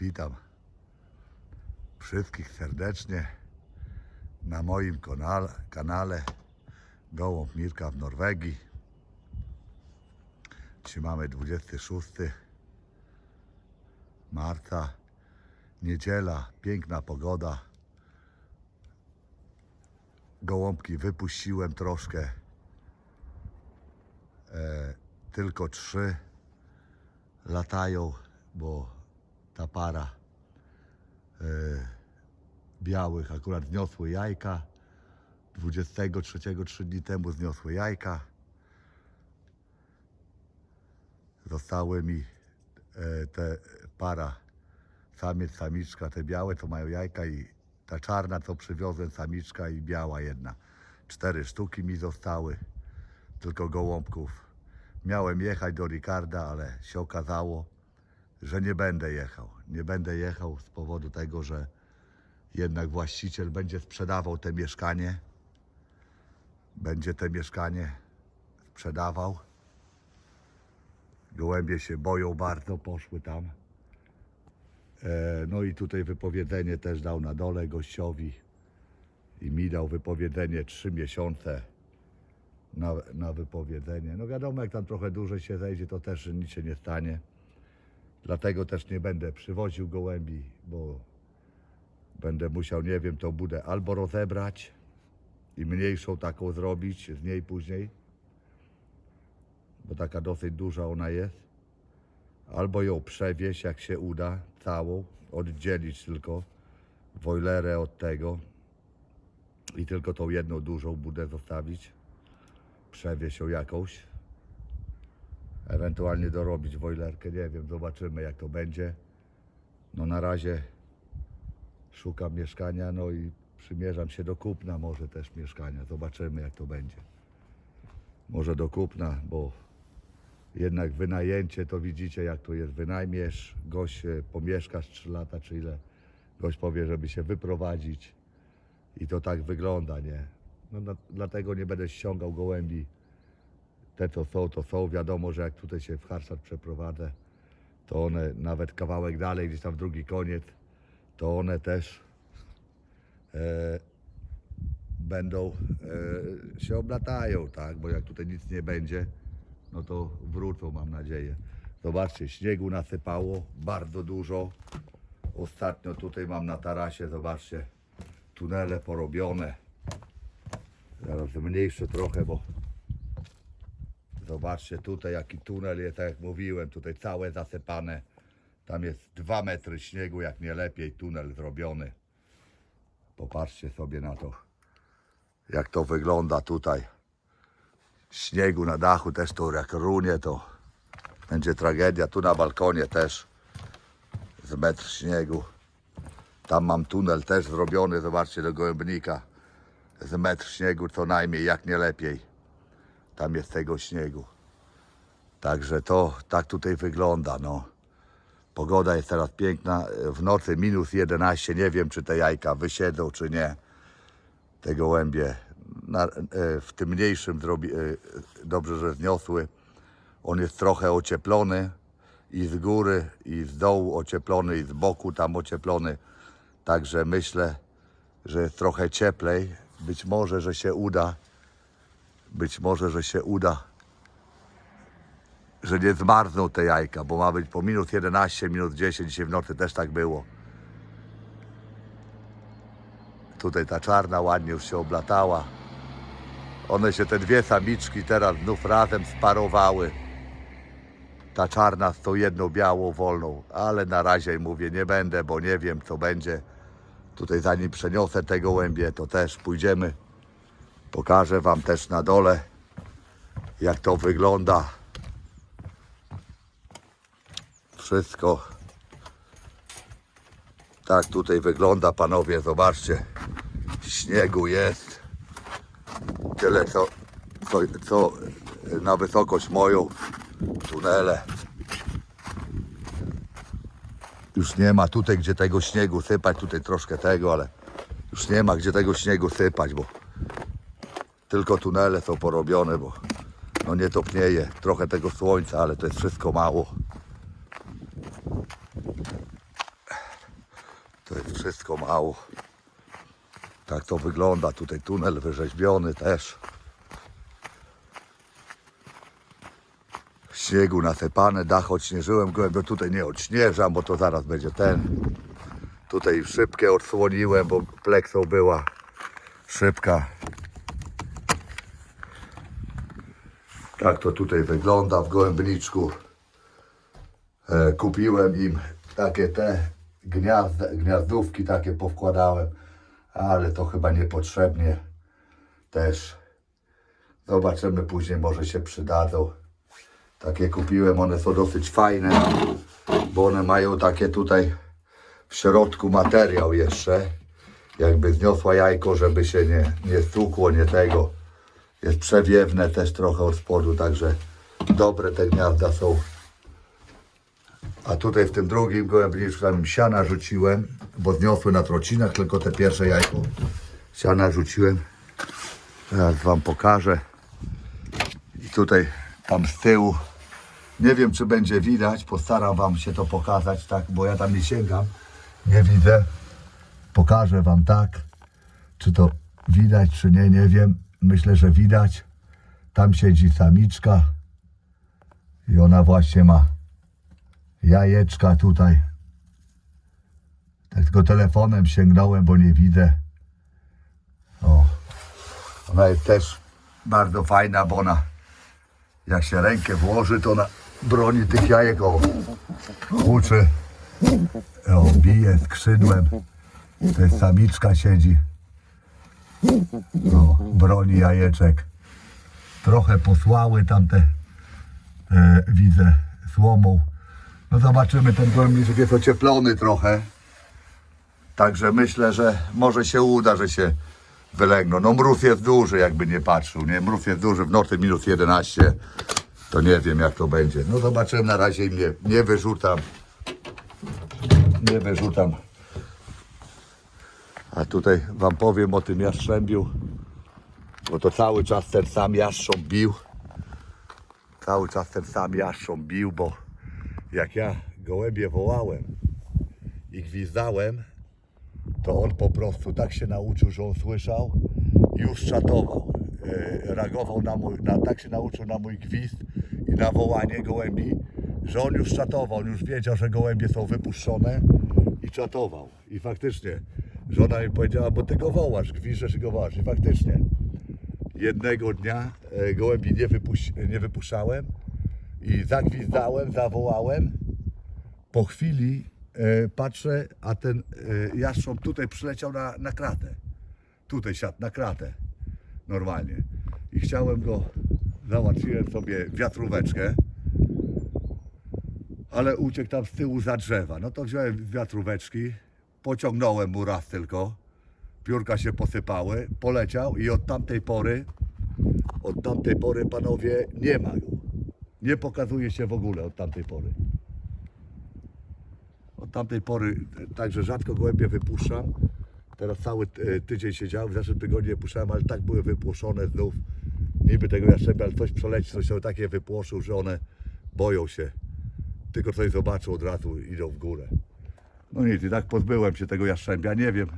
Witam wszystkich serdecznie na moim kanale, kanale Gołąb Mirka w Norwegii. Dzisiaj mamy 26 marca, niedziela, piękna pogoda. Gołąbki wypuściłem troszkę, e, tylko trzy latają, bo ta para e, białych akurat zniosły jajka. 23 trzy dni temu zniosły jajka. Zostały mi e, te para samiec, samiczka, te białe, co mają jajka i ta czarna, co przywiozłem, samiczka i biała jedna. Cztery sztuki mi zostały, tylko gołąbków. Miałem jechać do Ricarda, ale się okazało, że nie będę jechał. Nie będę jechał z powodu tego, że jednak właściciel będzie sprzedawał te mieszkanie. Będzie te mieszkanie sprzedawał. Gołębie się boją bardzo, poszły tam. E, no i tutaj wypowiedzenie też dał na dole gościowi i mi dał wypowiedzenie trzy miesiące na, na wypowiedzenie. No wiadomo, jak tam trochę dłużej się zejdzie, to też nic się nie stanie. Dlatego też nie będę przywoził gołębi, bo będę musiał, nie wiem, tą budę albo rozebrać i mniejszą taką zrobić z niej później, bo taka dosyć duża ona jest, albo ją przewieźć, jak się uda, całą, oddzielić tylko wojlerę od tego i tylko tą jedną dużą budę zostawić, przewieźć ją jakąś, ewentualnie dorobić wojlerkę, nie wiem, zobaczymy jak to będzie. No na razie szukam mieszkania, no i przymierzam się do kupna może też mieszkania, zobaczymy jak to będzie. Może do kupna, bo jednak wynajęcie to widzicie jak to jest, wynajmiesz, gość pomieszkasz 3 lata czy ile, gość powie, żeby się wyprowadzić i to tak wygląda, nie? No, na, dlatego nie będę ściągał gołębi te co są, to są. Wiadomo, że jak tutaj się w Harszat przeprowadzę, to one nawet kawałek dalej, gdzieś tam w drugi koniec, to one też e, będą, e, się oblatają, tak? Bo jak tutaj nic nie będzie, no to wrócą, mam nadzieję. Zobaczcie, śniegu nasypało bardzo dużo. Ostatnio tutaj mam na tarasie, zobaczcie, tunele porobione. Zaraz zmniejszę trochę, bo Zobaczcie tutaj jaki tunel jest, tak jak mówiłem, tutaj całe zasypane. Tam jest dwa metry śniegu, jak nie lepiej, tunel zrobiony. Popatrzcie sobie na to, jak to wygląda tutaj. Śniegu na dachu też to jak runie, to będzie tragedia. Tu na balkonie też z metr śniegu. Tam mam tunel też zrobiony, zobaczcie, do gołębnika. Z metr śniegu co najmniej, jak nie lepiej tam jest tego śniegu. Także to tak tutaj wygląda. No. Pogoda jest teraz piękna. W nocy minus 11. Nie wiem, czy te jajka wysiedzą, czy nie. Te gołębie na, e, w tym mniejszym zrobi, e, dobrze, że zniosły. On jest trochę ocieplony i z góry, i z dołu ocieplony, i z boku tam ocieplony. Także myślę, że jest trochę cieplej. Być może, że się uda być może, że się uda, że nie zmarzną te jajka, bo ma być po minus 11, minus 10, dzisiaj w nocy też tak było. Tutaj ta czarna ładnie już się oblatała. One się, te dwie samiczki teraz znów razem sparowały. Ta czarna z tą jedną białą wolną, ale na razie mówię, nie będę, bo nie wiem co będzie. Tutaj zanim przeniosę te gołębie, to też pójdziemy Pokażę Wam też na dole, jak to wygląda. Wszystko. Tak tutaj wygląda, panowie, zobaczcie. Śniegu jest. Tyle, co, co, co na wysokość moją. Tunele. Już nie ma tutaj, gdzie tego śniegu sypać. Tutaj troszkę tego, ale już nie ma, gdzie tego śniegu sypać, bo tylko tunele są porobione, bo no nie topnieje. Trochę tego słońca, ale to jest wszystko mało. wszystko mało. Tak to wygląda. Tutaj tunel wyrzeźbiony też. Śniegu nasypane, dach odśnieżyłem bo tutaj nie odśnieżam, bo to zaraz będzie ten. Tutaj szybkę odsłoniłem, bo pleksą była szybka. Tak to tutaj wygląda w Gołębniczku. E, kupiłem im takie te gniazda, gniazdówki takie powkładałem, ale to chyba niepotrzebnie też. Zobaczymy później, może się przydadzą. Takie kupiłem, one są dosyć fajne, bo one mają takie tutaj w środku materiał jeszcze. Jakby zniosła jajko, żeby się nie, nie stukło, nie tego. Jest przewiewne też trochę od spodu, także dobre te gniazda są. A tutaj w tym drugim gołębniczku tam siana rzuciłem, bo zniosły na trocinach tylko te pierwsze jajko. Siana rzuciłem. Teraz wam pokażę. I tutaj tam z tyłu. Nie wiem czy będzie widać, postaram wam się to pokazać, tak, bo ja tam nie sięgam. Nie widzę. Pokażę wam tak. Czy to widać, czy nie, nie wiem. Myślę, że widać. Tam siedzi samiczka. I ona właśnie ma jajeczka tutaj. Tak tylko telefonem sięgnąłem, bo nie widzę. O. Ona jest też bardzo fajna, bo ona jak się rękę włoży, to ona broni tych jajek. O, huczy. O, bije skrzydłem. To jest samiczka siedzi. No, broni jajeczek. Trochę posłały tamte, e, widzę, słomą. No zobaczymy, ten gołębniczek jest ocieplony trochę. Także myślę, że może się uda, że się wylęgną. No mróz jest duży, jakby nie patrzył, nie? Mróz jest duży, w nocy minus 11. To nie wiem, jak to będzie. No zobaczymy, na razie nie, nie wyrzucam. Nie wyrzucam. A tutaj wam powiem o tym jastrzębiu, bo to cały czas ten sam jastrząb bił. Cały czas ten sam jastrząb bił, bo jak ja gołębie wołałem i gwizdałem, to on po prostu tak się nauczył, że on słyszał już czatował. E, reagował na mój, na, tak się nauczył na mój gwizd i na wołanie gołębi, że on już czatował, on już wiedział, że gołębie są wypuszczone i czatował. I faktycznie, żona mi powiedziała, bo ty go wołasz, gwizdżesz i go wołasz. I faktycznie, jednego dnia e, gołębi nie, wypuś, nie wypuszczałem i zagwizdałem, zawołałem. Po chwili e, patrzę, a ten e, jastrząb tutaj przyleciał na, na kratę. Tutaj siadł na kratę. Normalnie. I chciałem go, załatwiłem sobie wiatróweczkę, ale uciekł tam z tyłu za drzewa. No to wziąłem wiatróweczki, pociągnąłem mu raz tylko, piórka się posypały, poleciał i od tamtej pory, od tamtej pory panowie nie ma go. Nie pokazuje się w ogóle od tamtej pory. Od tamtej pory, także rzadko gołębie wypuszczam. Teraz cały e, tydzień siedziałem, w zeszłym tygodniu puszczałem, ale tak były wypłoszone znów. Niby tego jaszczębia, ale coś przeleci, coś się takie wypłoszył, że one boją się. Tylko coś zobaczą, od razu idą w górę. No nic, i tak pozbyłem się tego jaszczębia. Nie wiem,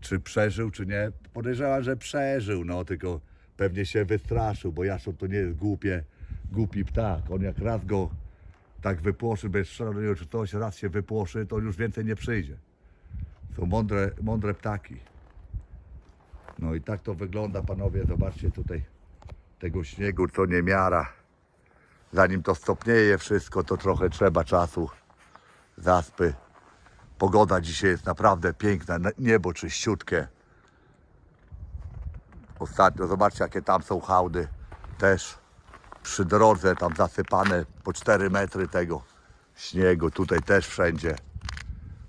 czy przeżył, czy nie. Podejrzewam, że przeżył, no tylko pewnie się wystraszył, bo jaszcząb to nie jest głupie, głupi ptak. On jak raz go tak wypłoszy bez strzelania, czy coś raz się wypłoszy, to już więcej nie przyjdzie. Są mądre, mądre ptaki. No i tak to wygląda, panowie. Zobaczcie tutaj tego śniegu, co nie miara. Zanim to stopnieje wszystko, to trochę trzeba czasu. Zaspy. Pogoda dzisiaj jest naprawdę piękna, niebo czyściutkie. Ostatnio, zobaczcie jakie tam są hałdy. Też przy drodze tam zasypane po 4 metry tego śniegu. Tutaj też wszędzie.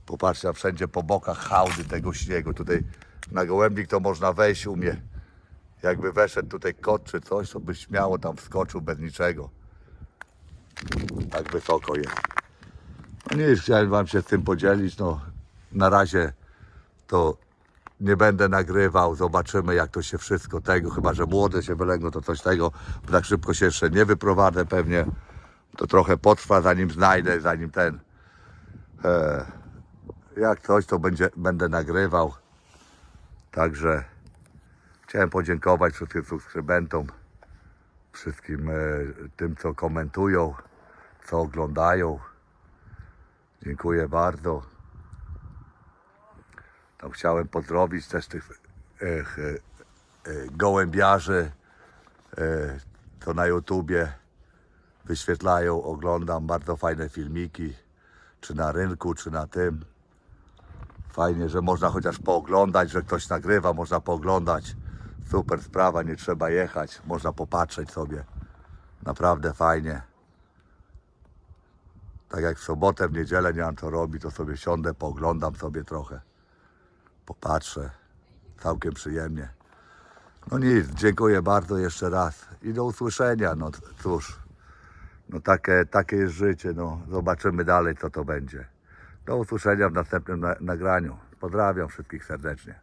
Popatrzcie, wszędzie po bokach hałdy tego śniegu. Tutaj na gołębnik to można wejść u mnie. Jakby weszedł tutaj kot czy coś, to by śmiało tam wskoczył bez niczego. Tak wysoko jest. Nie, chciałem wam się z tym podzielić. No, na razie to nie będę nagrywał. Zobaczymy jak to się wszystko tego, chyba że młode się wylegną, to coś tego. Bo tak szybko się jeszcze nie wyprowadzę pewnie. To trochę potrwa zanim znajdę, zanim ten. E, Jak coś, to będzie, będę nagrywał. Także chciałem podziękować wszystkim subskrybentom, wszystkim e, tym, co komentują, co oglądają. Dziękuję bardzo. Chciałem pozdrowić też tych e, e, gołębiarzy, e, co na YouTubie wyświetlają, oglądam bardzo fajne filmiki, czy na rynku, czy na tym. Fajnie, że można chociaż pooglądać, że ktoś nagrywa, można pooglądać. Super sprawa, nie trzeba jechać, można popatrzeć sobie. Naprawdę fajnie. Tak jak w sobotę, w niedzielę nie mam co robić, to sobie siądę, pooglądam sobie trochę. Popatrzę. Całkiem przyjemnie. No nic, dziękuję bardzo jeszcze raz i do usłyszenia. No cóż, no takie, takie jest życie. No, zobaczymy dalej, co to będzie. Do usłyszenia w następnym na- nagraniu. Pozdrawiam wszystkich serdecznie.